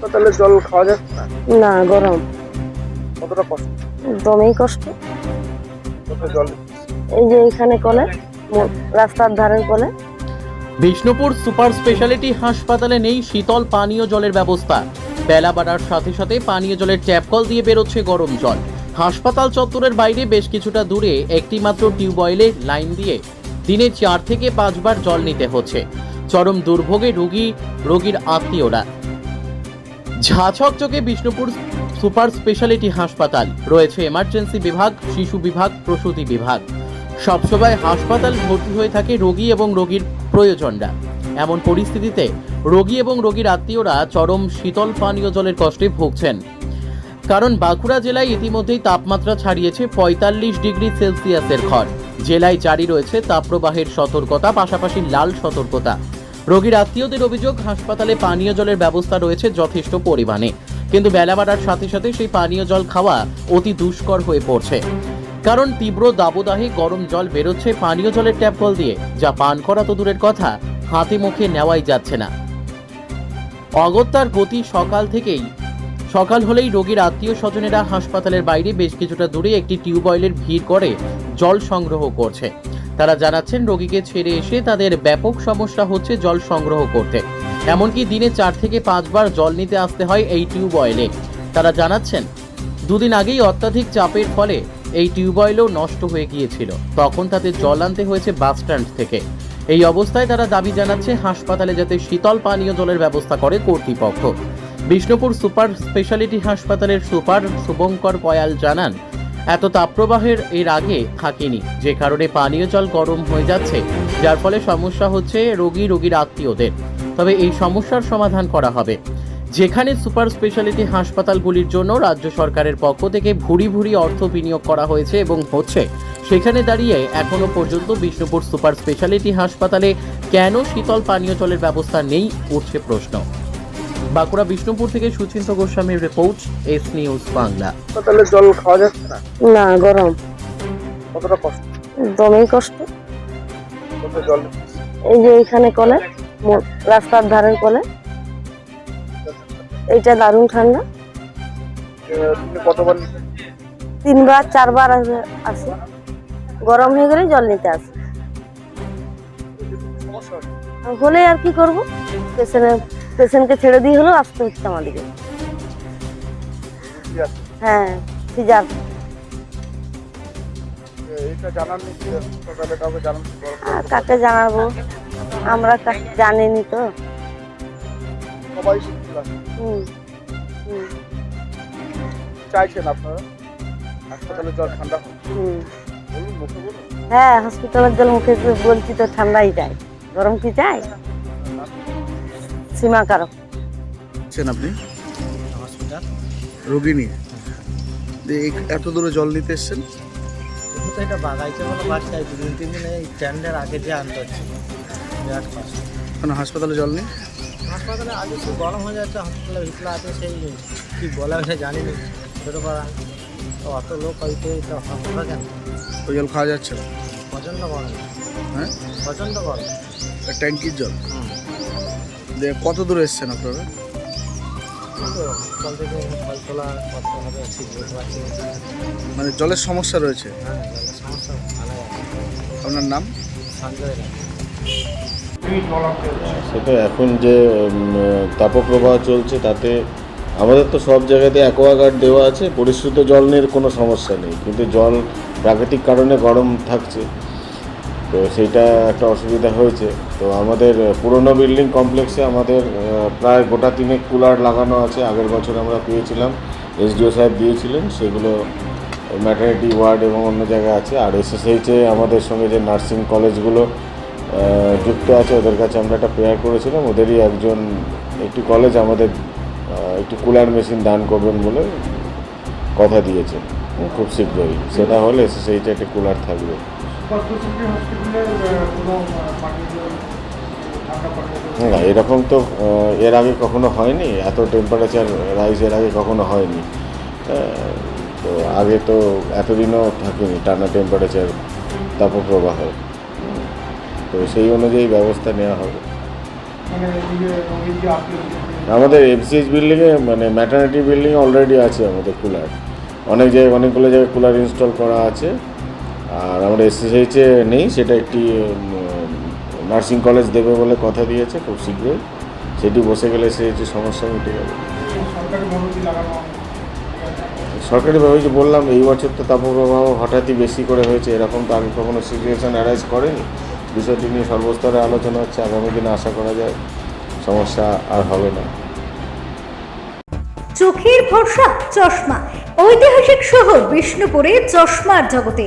হাসপাতালে জল খাওয়া যাচ্ছে না না গরম। কতটা কষ্ট? দমেই কষ্ট। কোথায় জল? এই যে এখানে কলে রাস্তার ধারের কলে বিষ্ণুপুর সুপার স্পেশালিটি হাসপাতালে নেই শীতল পানীয় জলের ব্যবস্থা। বেলা বাড়ার সাথে সাথে পানীয় জলের ট্যাপ কল দিয়ে বেরোচ্ছে গরম জল। হাসপাতাল চত্বরের বাইরে বেশ কিছুটা দূরে একটি মাত্র টিউবওয়েলে লাইন দিয়ে দিনে চার থেকে পাঁচবার জল নিতে হচ্ছে। চরম দুর্ভোগে রোগী রোগীর আত্মীয়রা ঝাঁচকচকে বিষ্ণুপুর সুপার স্পেশালিটি হাসপাতাল। রয়েছে এমার্জেন্সি বিভাগ, শিশু বিভাগ, প্রসূতি বিভাগ। সবসময় হাসপাতাল ভর্তি হয়ে থাকে রোগী এবং রোগীর প্রয়োজনরা। এমন পরিস্থিতিতে রোগী এবং রোগীর আত্মীয়রা চরম শীতল পানীয় জলের কষ্টে ভুগছেন। কারণ বাঁকুড়া জেলায় ইতিমধ্যেই তাপমাত্রা ছাড়িয়েছে পঁয়তাল্লিশ ডিগ্রি সেলসিয়াসের ঘর। জেলায় জারি রয়েছে তাপপ্রবাহের সতর্কতা, পাশাপাশি লাল সতর্কতা। রোগীর আত্মীয়দের অভিযোগ, হাসপাতালে পানীয় জলের ব্যবস্থা রয়েছে যথেষ্ট পরিমাণে। কিন্তু বেলা বাড়ার সাথে সাথে সেই পানীয় জল খাওয়া অতি দুষ্কর হয়ে পড়ছে। কারণ তীব্র দাবদাহে গরম জল বেরোচ্ছে পানীয় জলের ট্যাপ কল দিয়ে, যা পান করা তো দূরের কথা, হাতে মুখে নেওয়াই যাচ্ছে না। অগত্যার গতি সকাল থেকেই, সকাল হলেই রোগীর আত্মীয় স্বজনেরা হাসপাতালের বাইরে বেশ কিছুটা দূরে একটি টিউবওয়েলের ভিড় করে জল সংগ্রহ করছে। তারা জানাচ্ছেন, রোগীকে ছেড়ে এসে তাদের ব্যাপক সমস্যা হচ্ছে জল সংগ্রহ করতে। এমনকি দিনে চার থেকে পাঁচবার জল নিতে আসতে হয় এই টিউবওয়েলে তারা জানাচ্ছেন, দুদিন আগেই অত্যাধিক চাপের ফলে এই টিউবওয়েলও নষ্ট হয়ে গিয়েছিল। তখন তাদের জল আনতে হয়েছে বাস স্ট্যান্ড থেকে। এই অবস্থায় তারা দাবি জানাচ্ছে, হাসপাতালে যাতে শীতল পানীয় জলের ব্যবস্থা করে কর্তৃপক্ষ। বিষ্ণুপুর সুপার স্পেশালিটি হাসপাতালের সুপার শুভঙ্কর কয়াল জানান এত তাপপ্রবাহের এর আগে থাকেনি। যে কারণে পানীয় জল গরম হয়ে যাচ্ছে, যার ফলে সমস্যা হচ্ছে রোগী রোগীর আত্মীয়দের। তবে এই সমস্যার সমাধান করা হবে। যেখানে সুপার স্পেশালিটি হাসপাতালগুলির জন্য রাজ্য সরকারের পক্ষ থেকে ভুরি ভুরি অর্থ বিনিয়োগ করা হয়েছে এবং হচ্ছে, সেখানে দাঁড়িয়ে এখনও পর্যন্ত বিষ্ণুপুর সুপার স্পেশালিটি হাসপাতালে কেন শীতল পানীয় জলের ব্যবস্থা নেই, উঠছে প্রশ্ন। বাঁকুড়া বিষ্ণুপুর থেকে সুচিন্ত গোস্বামীর রিপোর্ট এস নিউজ বাংলা। হাসপাতালে জল খাওয়া যাচ্ছে না? না গরম। কতটা কষ্ট? দমেই কষ্ট। কোথায় জল? এই যে এখানে কলে মো- রাস্তার ধারের কলে। এইটা দারুণ ঠান্ডা। তুমি কতবার তিনবার চারবার আসে- গরম হয়ে গেলে জল নিতে আসে। হলে আর কি করব? পেশেন্ট পেশেন্টকে ছেড়ে দিয়ে হলেও আসতে হচ্ছে আমাদেরকে। হ্যাঁ সিজার এইটা জানার নেই যে হাসপাতালে কাউকে জানান আর কাকে জানাব? আমরা জানিনি তো। হুম হুম। চাইছেন আপনারা? হাসপাতালে জল ঠান্ডা হ্যাঁ হসপিটালের জল মুখে বলছি তো ঠান্ডাই যায়। গরম কি চাই সীমা কারক আছেন আপনি? রোগী নিয়ে। এত দূরে জল নিতে এসছেন? কিন্তু তো এটা বাগাইতে বলে দুদিন তিন দিন এই স্ট্যান্ডের আগে যে আনতে হচ্ছে। বিরাট কষ্ট। কেন হাসপাতালে জল নেই? হাসপাতালে আগে খুব গরম হয়ে যাচ্ছে হসপিটালের ভিতরে আছে সেই কি বলে ওটা জানি না। তো অত লোক হইতে তো হাসপাতাল কেন? ওই জল খাওয়া যাচ্ছে না? প্রচণ্ড গরম। হ্যাঁ? প্রচণ্ড গরম। ট্যাঙ্কির জল? হুম। কত দূরে এসছেন আপনারা। মানে জলের সমস্যা রয়েছে? আপনার নাম? সেটা এখন যে তাপপ্রবাহ চলছে, তাতে আমাদের তো সব জায়গাতে অ্যাকোয়াগার্ড দেওয়া আছে, পরিশ্রুত জল নিয়ে কোনো সমস্যা নেই। কিন্তু জল প্রাকৃতিক কারণে গরম থাকছে। তো সেইটা একটা অসুবিধা হয়েছে। তো আমাদের পুরনো বিল্ডিং কমপ্লেক্সে আমাদের প্রায় গোটা তিনেক কুলার লাগানো আছে। আগের বছর আমরা পেয়েছিলাম এসডিও সাহেব দিয়েছিলেন। সেগুলো ম্যাটার্নিটি ওয়ার্ড এবং অন্য জায়গায় আছে। আর এসএসএইচে আমাদের সঙ্গে যে নার্সিং কলেজগুলো যুক্ত আছে, ওদের কাছে আমরা একটা প্রেয়ার করেছিলাম। ওদেরই একজন একটি কলেজ আমাদের একটি কুলার মেশিন দান করবেন বলে কথা দিয়েছে। খুব শীঘ্রই। সেটা হলে এসএসএইচে একটি কুলার থাকবে। না এরকম তো এর আগে কখনো হয়নি এত টেম্পারেচার রাইজ এর আগে কখনো হয়নি। তো আগে তো এতদিনও থাকেনি টানা টেম্পারেচার তাপপ্রবাহ। তো সেই অনুযায়ী ব্যবস্থা নেওয়া হবে। মানে আমাদের এফসিএইচ বিল্ডিংয়ে মানে ম্যাটার্নিটি বিল্ডিং অলরেডি আছে আমাদের কুলার অনেক জায়গায় অনেকগুলো জায়গায় কুলার ইনস্টল করা আছে। আর আমাদের এসএসএইচে নেই, সেটা একটি নার্সিং কলেজ দেবে বলে কথা দিয়েছে খুব শীঘ্রই। সেটি বসে গেলে এসএসএইচে সমস্যা মিটে যাবে। সরকারিভাবে যে বললাম, এই বছর তো তাপপ্রবাহ হঠাৎই বেশি করে হয়েছে, এরকম তো আগে কখনো সিচুয়েশান অ্যারাইজ করেনি। বিষয়টি নিয়ে সর্বস্তরে আলোচনা হচ্ছে, আগামী দিনে আশা করা যায় সমস্যা আর হবে না। চোখের ভরসা, চশমা। ঐতিহাসিক শহর বিষ্ণুপুরে চশমার জগতে